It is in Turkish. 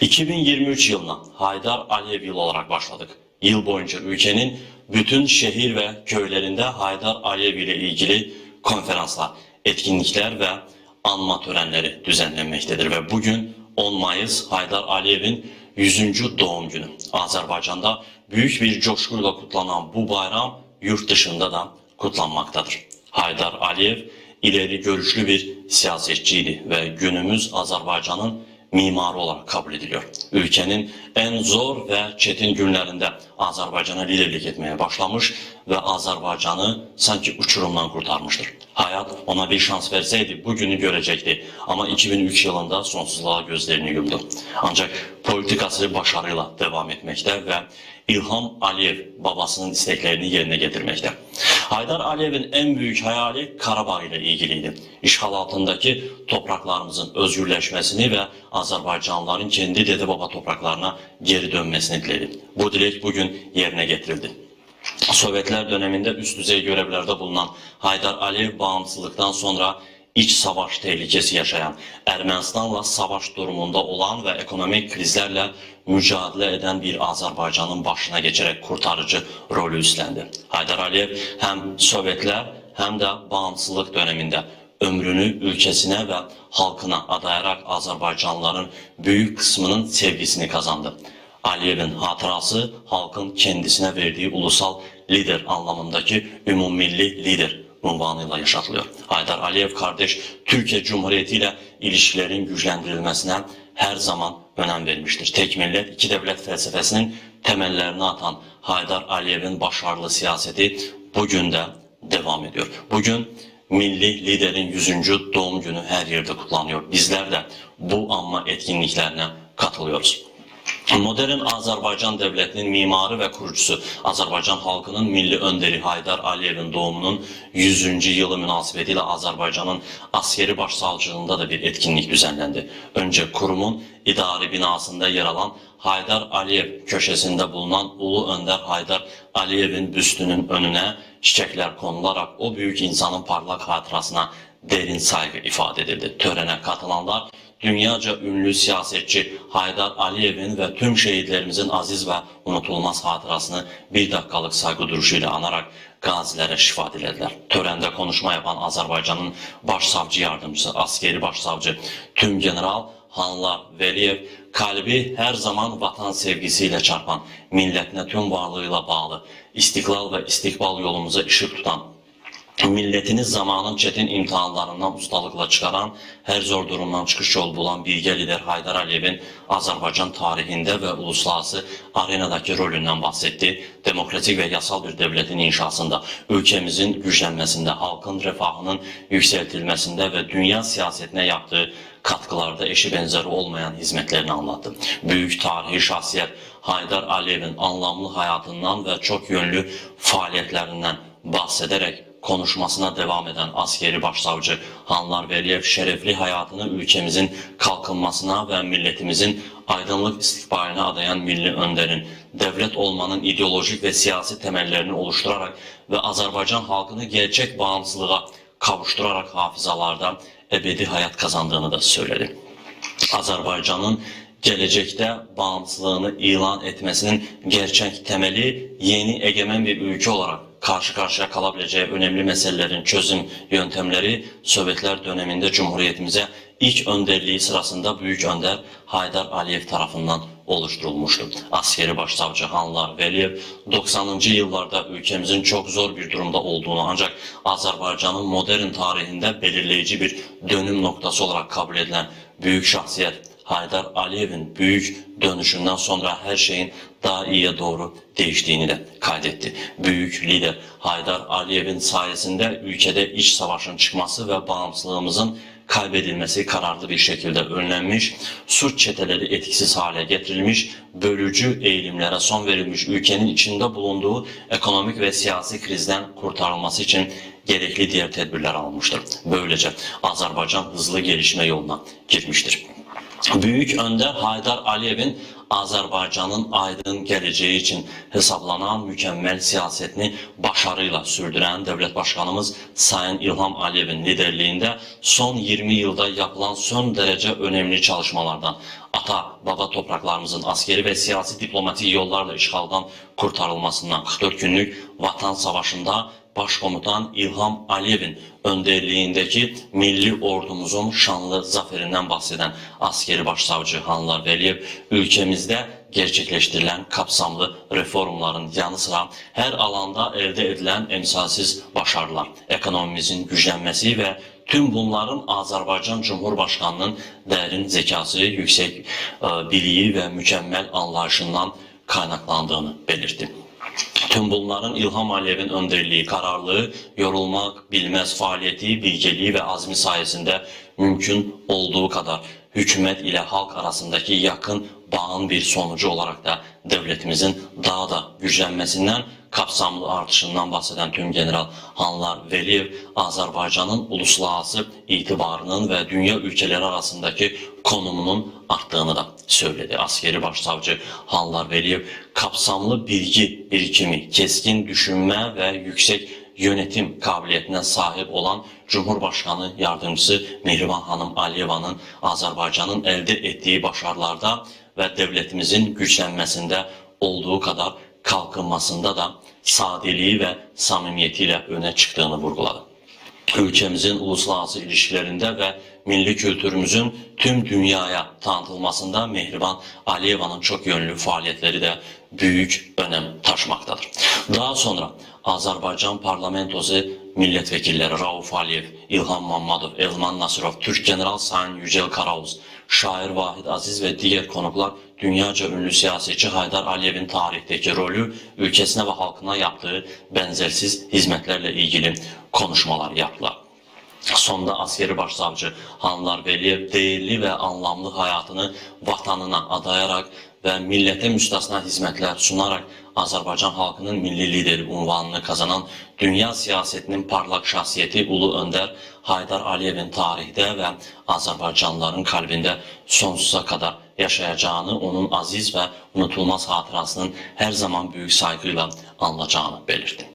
2023 yılına Haydar Aliyev yılı olarak başladık. Yıl boyunca ülkenin bütün şehir ve köylerinde Haydar Aliyev ile ilgili konferanslar, etkinlikler ve anma törenleri düzenlenmektedir ve bugün 10 Mayıs Haydar Aliyev'in 100. doğum günü. Azerbaycan'da büyük bir coşkuyla kutlanan bu bayram yurt dışında da kutlanmaktadır. Haydar Aliyev ileri görüşlü bir siyasetçiydi ve günümüz Azerbaycan'ın mimarı olarak kabul ediliyor. Ülkenin en zor ve çetin günlerinde Azerbaycan'a liderlik etmeye başlamış ve Azerbaycan'ı sanki uçurumdan kurtarmıştır. Hayat ona bir şans verseydi bugünü görecekti ama 2003 yılında sonsuzluğa gözlerini yumdu. Ancak politikası başarıyla devam etmekte ve İlham Aliyev babasının isteklerini yerine getirmekte. Haydar Aliyev'in en büyük hayali Karabağ ile ilgiliydi. İşgal altındaki topraklarımızın özgürleşmesini ve Azerbaycanlıların kendi dede baba topraklarına geri dönmesini diledi. Bu dilek bugün yerine getirildi. Sovyetler döneminde üst düzey görevlerde bulunan Haydar Aliyev bağımsızlıktan sonra iç savaş tehlikesi yaşayan, Ermənistanla savaş durumunda olan ve ekonomik krizlerle mücadele eden bir Azerbaycan'ın başına geçerek kurtarıcı rolü üstlendi. Haydar Aliyev hem Sovyetler hem de bağımsızlık döneminde ömrünü ülkesine ve halkına adayarak Azerbaycanlıların büyük kısmının sevgisini kazandı. Aliyev'in hatırası halkın kendisine verdiği ulusal lider anlamındaki ümummilli lider unvanıyla yaşatılıyor. Haydar Aliyev kardeş Türkiye Cumhuriyeti ile ilişkilerin güçlendirilmesine her zaman önem vermiştir. Tek millet, iki devlet felsefesinin temellerini atan Haydar Aliyev'in başarılı siyaseti bugün de devam ediyor. Bugün milli liderin 100. doğum günü her yerde kutlanıyor. Bizler de bu anma etkinliklerine katılıyoruz. Modern Azerbaycan devletinin mimarı ve kurucusu Azerbaycan halkının milli önderi Haydar Aliyev'in doğumunun 100. yılı münasebetiyle Azerbaycan'ın askeri başsavcılığında da bir etkinlik düzenlendi. Önce kurumun idari binasında yer alan Haydar Aliyev köşesinde bulunan Ulu Önder Haydar Aliyev'in büstünün önüne çiçekler konularak o büyük insanın parlak hatırasına derin saygı ifade edildi. Törene katılanlar dünyaca ünlü siyasetçi Haydar Aliyev'in ve tüm şehitlerimizin aziz ve unutulmaz hatırasını bir dakikalık saygı duruşuyla anarak gazilere şifa dilediler. Törende konuşma yapan Azerbaycan'ın başsavcı yardımcısı, askeri başsavcı, tüm general Hanlar Veliyev kalbi her zaman vatan sevgisiyle çarpan, milletine tüm varlığıyla bağlı, istiklal ve istikbal yolumuza ışık tutan, milletiniz zamanın çetin imtihanlarından ustalıkla çıkaran, her zor durumdan çıkış yol bulan bilge lider Haydar Aliyev'in Azerbaycan tarihinde ve uluslararası arenadaki rolünden bahsetti. Demokratik ve yasal bir devletin inşasında, ülkemizin güçlenmesinde, halkın refahının yükseltilmesinde ve dünya siyasetine yaptığı katkılarda eşi benzeri olmayan hizmetlerini anlattı. Büyük tarihi şahsiyet Haydar Aliyev'in anlamlı hayatından ve çok yönlü faaliyetlerinden bahsederek konuşmasına devam eden askeri başsavcı Hanlar Veliyev şerefli hayatını ülkemizin kalkınmasına ve milletimizin aydınlık istikbaline adayan milli önderin devlet olmanın ideolojik ve siyasi temellerini oluşturarak ve Azerbaycan halkını gerçek bağımsızlığa kavuşturarak hafızalarda ebedi hayat kazandığını da söyledi. Azerbaycan'ın gelecekte bağımsızlığını ilan etmesinin gerçek temeli yeni egemen bir ülke olarak karşı karşıya kalabileceği önemli meselelerin çözüm yöntemleri Sovyetler döneminde Cumhuriyetimize ilk önderliği sırasında Büyük Önder Haydar Aliyev tarafından oluşturulmuştu. Askeri başsavcı Hanlar Veliyev 90. yıllarda ülkemizin çok zor bir durumda olduğunu ancak Azerbaycan'ın modern tarihinde belirleyici bir dönüm noktası olarak kabul edilen büyük şahsiyet Haydar Aliyev'in büyük dönüşünden sonra her şeyin daha iyiye doğru değiştiğini de kaydetti. Büyük lider Haydar Aliyev'in sayesinde ülkede iç savaşın çıkması ve bağımsızlığımızın kaybedilmesi kararlı bir şekilde önlenmiş, suç çeteleri etkisiz hale getirilmiş, bölücü eğilimlere son verilmiş ülkenin içinde bulunduğu ekonomik ve siyasi krizden kurtarılması için gerekli diğer tedbirler almıştır. Böylece Azerbaycan hızlı gelişme yoluna girmiştir. Büyük Önder Haydar Aliyev'in Azərbaycanın aydın gələcəyi için hesablanan mükemmel siyasetini başarıyla sürdüren devlet başkanımız Sayın İlham Aliyev'in liderliğinde son 20 yılda yapılan son derece önemli çalışmalardan ata baba topraklarımızın askeri ve siyasi diplomatik yollarla işgaldan kurtarılmasından 44 günlük vatan savaşında Başkomutan İlham Aliyev'in önderliğindeki milli ordumuzun şanlı zaferinden bahseden askeri başsavcı Hanlar Veliyev ülkemizde gerçekleştirilen kapsamlı reformların yanı sıra her alanda elde edilen emsalsiz başarılar, ekonomimizin güçlenmesi ve tüm bunların Azerbaycan Cumhurbaşkanı'nın derin zekası, yüksek e, biliği ve mükemmel anlayışından kaynaklandığını belirtti. Tüm bunların İlham Aliyev'in önderliği, kararlılığı, yorulmak bilmez faaliyeti, bilgeliği ve azmi sayesinde mümkün olduğu kadar hükümet ile halk arasındaki yakın bağın bir sonucu olarak da devletimizin daha da güçlenmesinden, kapsamlı artışından bahseden tüm General Hanlar Veliyev, Azerbaycan'ın uluslararası itibarının ve dünya ülkeleri arasındaki konumunun arttığını da söyledi. Askeri başsavcı Hanlar Veliyev, kapsamlı bilgi birikimi, keskin düşünme ve yüksek yönetim kabiliyetine sahip olan Cumhurbaşkanı Yardımcısı Mehriban Hanım Aliyeva'nın Azerbaycan'ın elde ettiği başarılarda ve devletimizin güçlenmesinde olduğu kadar kalkınmasında da sadeliği ve samimiyetiyle öne çıktığını vurguladı. Ülkemizin uluslararası ilişkilerinde ve milli kültürümüzün tüm dünyaya tanıtılmasında Mehriban Aliyeva'nın çok yönlü faaliyetleri de büyük önem taşımaktadır. Daha sonra Azerbaycan Parlamentosu milletvekilleri Rauf Aliyev, İlham Mammadov, Elman Nasırov, Türk General Sayın Yücel Karaoğuz, şair Vahid Aziz ve diğer konuklar dünyaca ünlü siyasetçi Haydar Aliyev'in tarihteki rolü, ülkesine ve halkına yaptığı benzersiz hizmetlerle ilgili konuşmalar yaptılar. Sonda askeri başsavcı Hanlar Veliyev değerli ve anlamlı hayatını vatanına adayarak ve millete müstesna hizmetler sunarak Azerbaycan halkının milli lideri unvanını kazanan dünya siyasetinin parlak şahsiyeti Ulu Önder Haydar Aliyev'in tarihte ve Azerbaycanlıların kalbinde sonsuza kadar yaşayacağını, onun aziz ve unutulmaz hatırasının her zaman büyük saygıyla anılacağını belirtti.